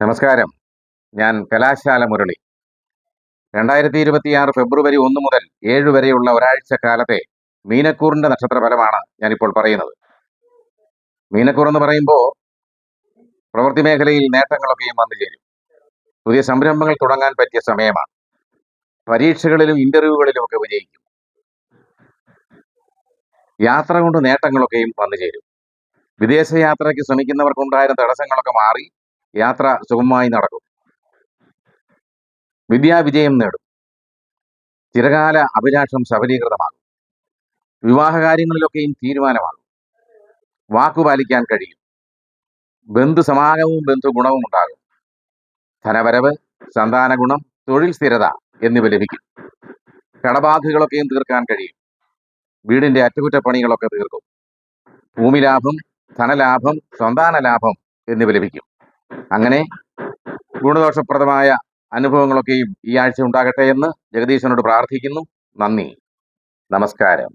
നമസ്കാരം. ഞാൻ കലാശാല മുരളി. രണ്ടായിരത്തി ഇരുപത്തിയാറ് ഫെബ്രുവരി ഒന്ന് മുതൽ ഏഴ് വരെയുള്ള ഒരാഴ്ച കാലത്തെ മീനക്കൂറിന്റെ നക്ഷത്ര ഫലമാണ് ഞാനിപ്പോൾ പറയുന്നത്. മീനക്കൂർ എന്ന് പറയുമ്പോൾ പ്രവൃത്തി മേഖലയിൽ നേട്ടങ്ങളൊക്കെയും വന്നു ചേരും. പുതിയ സംരംഭങ്ങൾ തുടങ്ങാൻ പറ്റിയ സമയമാണ്. പരീക്ഷകളിലും ഇന്റർവ്യൂകളിലും ഒക്കെ വിജയിക്കും. യാത്ര കൊണ്ട് നേട്ടങ്ങളൊക്കെയും വന്നു ചേരും. വിദേശയാത്രയ്ക്ക് ശ്രമിക്കുന്നവർക്കുണ്ടായിരുന്ന തടസ്സങ്ങളൊക്കെ മാറി യാത്ര സുഗമമായി നടക്കും. വിദ്യാവിജയം നേടും. ചിരകാല അഭിലാഷം സഫലീകൃതമാകും. വിവാഹകാര്യങ്ങളിലൊക്കെയും തീരുമാനമാകും. വാക്കു പാലിക്കാൻ കഴിയും. ബന്ധു സമാഗമവും ബന്ധു ഗുണവും ഉണ്ടാകും. ധനവരവ് സന്താന ഗുണം തൊഴിൽ സ്ഥിരത എന്നിവ ലഭിക്കും. കടബാധകളൊക്കെയും തീർക്കാൻ കഴിയും. വീടിന്റെ അറ്റകുറ്റപ്പണികളൊക്കെ തീർക്കും. ഭൂമി ലാഭം ധനലാഭം സന്താന ലാഭം എന്നിവ ലഭിക്കും. അങ്ങനെ ഗുണദോഷപ്രദമായ അനുഭവങ്ങളൊക്കെയും ഈ ആഴ്ച ഉണ്ടാകട്ടെ എന്ന് ജഗദീശനോട് പ്രാർത്ഥിക്കുന്നു. നന്ദി. നമസ്കാരം.